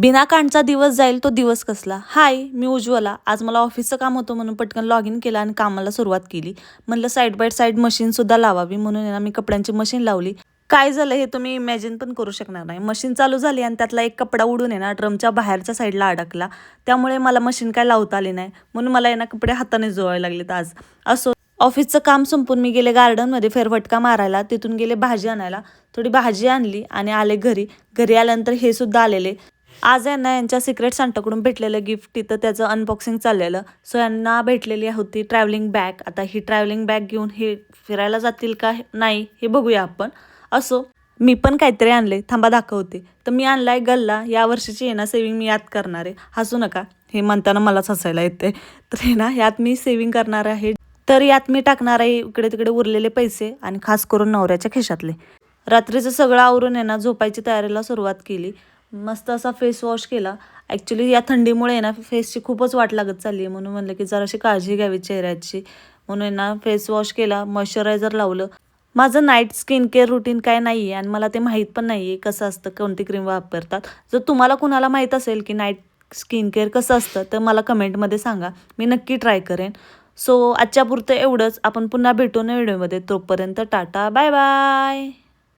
बिना कांडचा दिवस जाईल तो दिवस कसला? हाय मी उज्ज्वला. आज मला ऑफिसचं काम होतं म्हणून पटकन लॉग इन केलं आणि कामाला सुरुवात केली. म्हणलं साईड बाय साईड मशीनसुद्धा लावावी म्हणून आहे मी कपड्यांची मशीन लावली. काय झालं हे तुम्ही इमॅजिन पण करू शकणार नाही. मशीन चालू झाली आणि त्यातला एक कपडा उडून आहे ना ड्रमच्या बाहेरच्या साईडला अडकला. त्यामुळे मला मशीन काय लावता आली नाही. म्हणून मला आहे ना कपडे हाताने जोवायला लागलेत आज. असो ऑफिसचं काम संपून मी गेले गार्डनमध्ये फेरफटका मारायला. तिथून गेले भाजी आणायला. थोडी भाजी आणली आणि आले घरी. घरी आल्यानंतर हे सुद्धा आलेले. आज यांना यांच्या सिक्रेट सांटाकडून भेटलेलं गिफ्ट तिथं त्याचं अनबॉक्सिंग चाललेलं. सो यांना भेटलेली होती ट्रॅव्हलिंग बॅग आता ही ट्रॅव्हलिंग बॅग घेऊन हे फिरायला जातील का नाही हे बघूया आपण. असो मी पण काहीतरी आणले. थांबा दाखवते. तर मी आणलाय गल्ला. या वर्षीची येणा ना सेविंग मी यात करणार आहे. हसू नका. हे म्हणताना मलाच हसायला येते. तर हे ना यात मी सेविंग करणार आहे. तर यात मी टाकणार आहे इकडे तिकडे उरलेले पैसे आणि खास करून नवऱ्याच्या खिशातले. रात्रीचं सगळं आवरून आहे ना झोपायची तयारीला सुरुवात केली. मस्त असा फेस वॉश केला. ॲक्च्युली या थंडीमुळे आहे ना फेसची खूपच वाट लागत चालली आहे म्हणून म्हणलं की जराशी काळजी घ्यावी चेहऱ्याची. म्हणून आहे ना फेस वॉश केला मॉइश्चरायझर लावलं. माझं नाईट स्किन केअर रुटीन काय नाही आहे आणि मला ते माहीत पण नाही आहे कसं असतं कोणती क्रीम वापरतात. जर तुम्हाला कुणाला माहीत असेल की नाईट स्किन केअर कसं असतं तर मला कमेंटमध्ये सांगा. मी नक्की ट्राय करेन. सो आजच्यापुरतं एवढंच. आपण पुन्हा भेटू ना व्हिडिओमध्ये. तोपर्यंत टाटा. Bye bye